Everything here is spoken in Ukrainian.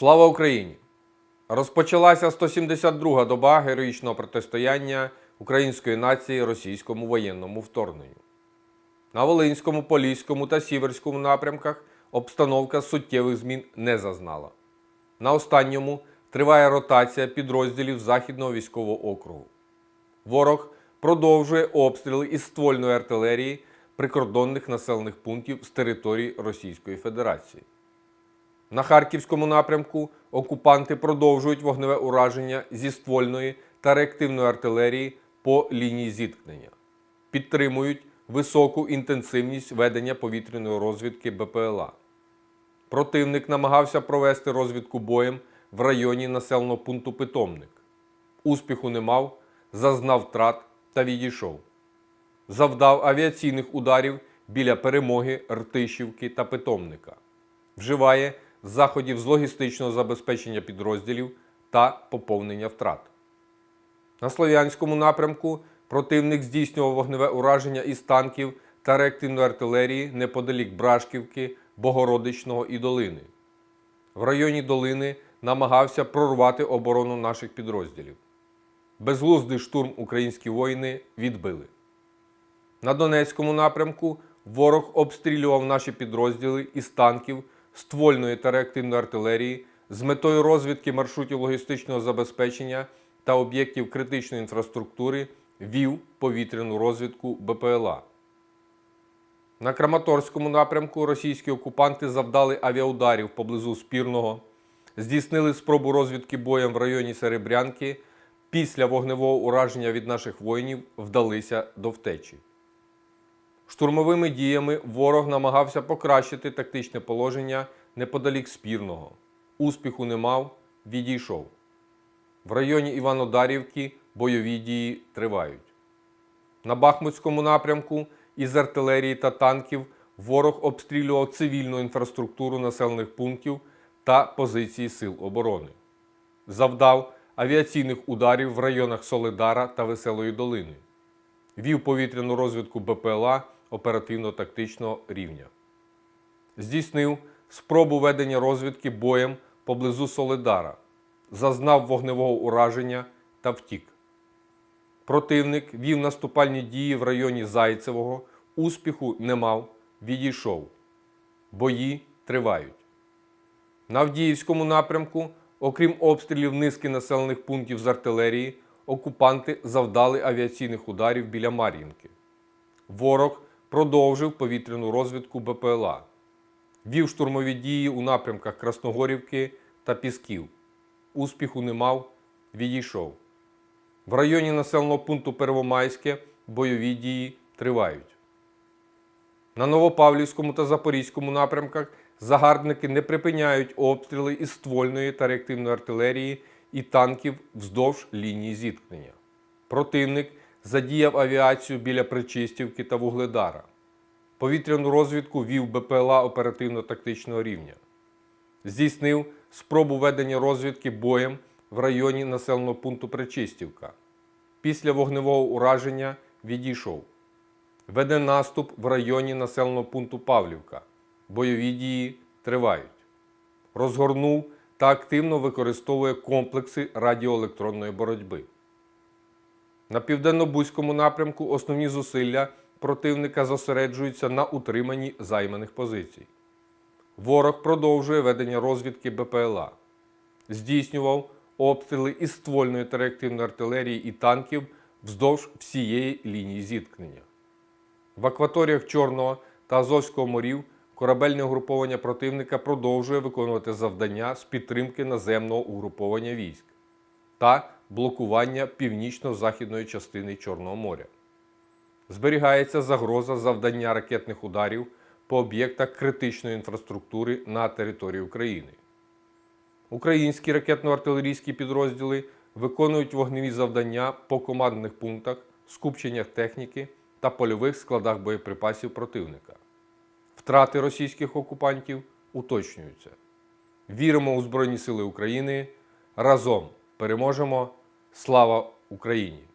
Слава Україні! Розпочалася 172-га доба героїчного протистояння української нації російському воєнному вторгненню. На Волинському, Поліському та Сіверському напрямках обстановка суттєвих змін не зазнала. На останньому триває ротація підрозділів Західного військового округу. Ворог продовжує обстріли із ствольної артилерії прикордонних населених пунктів з території Російської Федерації. На Харківському напрямку окупанти продовжують вогневе ураження зі ствольної та реактивної артилерії по лінії зіткнення, підтримують високу інтенсивність ведення повітряної розвідки БПЛА. Противник намагався провести розвідку боєм в районі населеного пункту Питомник. Успіху не мав, зазнав втрат та відійшов. Завдав авіаційних ударів біля перемоги Ртищівки та Питомника. Вживає заходів з логістичного забезпечення підрозділів та поповнення втрат. На Слов'янському напрямку противник здійснював вогневе ураження із танків та реактивної артилерії неподалік Брашківки, Богородичного і Долини. В районі Долини намагався прорвати оборону наших підрозділів. Безглуздий штурм українські воїни відбили. На Донецькому напрямку ворог обстрілював наші підрозділи із танків, ствольної та реактивної артилерії з метою розвідки маршрутів логістичного забезпечення та об'єктів критичної інфраструктури вів повітряну розвідку БПЛА. На Краматорському напрямку російські окупанти завдали авіаударів поблизу Спірного, здійснили спробу розвідки боєм в районі Серебрянки. Після вогневого ураження від наших воїнів вдалися до втечі. Штурмовими діями ворог намагався покращити тактичне положення неподалік Спірного. Успіху не мав, відійшов. В районі Іванодарівки бойові дії тривають. На Бахмутському напрямку із артилерії та танків ворог обстрілював цивільну інфраструктуру населених пунктів та позиції Сил оборони. Завдав авіаційних ударів в районах Солидара та Веселої Долини. Вів повітряну розвідку БПЛА оперативно-тактичного рівня. Здійснив спробу ведення розвідки боєм поблизу Солидара, зазнав вогневого ураження та втік. Противник вів наступальні дії в районі Зайцевого, успіху не мав, відійшов. Бої тривають. На Авдіївському напрямку, окрім обстрілів низки населених пунктів з артилерії, окупанти завдали авіаційних ударів біля Мар'їнки. Ворог продовжив повітряну розвідку БПЛА, вів штурмові дії у напрямках Красногорівки та Пісків. Успіху не мав, відійшов. В районі населеного пункту Первомайське бойові дії тривають. На Новопавлівському та Запорізькому напрямках загарбники не припиняють обстріли із ствольної та реактивної артилерії і танків вздовж лінії зіткнення. Противник задіяв авіацію біля Причистівки та Вугледара. Повітряну розвідку вів БПЛА оперативно-тактичного рівня. Здійснив спробу ведення розвідки боєм в районі населеного пункту Причистівка. Після вогневого ураження відійшов. Веде наступ в районі населеного пункту Павлівка. Бойові дії тривають. Розгорнув та активно використовує комплекси радіоелектронної боротьби. На південно-бузькому напрямку основні зусилля противника зосереджуються на утриманні займаних позицій. Ворог продовжує ведення розвідки БПЛА, здійснював обстріли із ствольної та артилерії і танків вздовж всієї лінії зіткнення. В акваторіях Чорного та Азовського морів корабельне угруповання противника продовжує виконувати завдання з підтримки наземного угруповання військ та блокування північно-західної частини Чорного моря. Зберігається загроза завдання ракетних ударів по об'єктах критичної інфраструктури на території України. Українські ракетно-артилерійські підрозділи виконують вогневі завдання по командних пунктах, скупченнях техніки та польових складах боєприпасів противника. Втрати російських окупантів уточнюються. Віримо у Збройні Сили України. Разом переможемо! Слава Україні!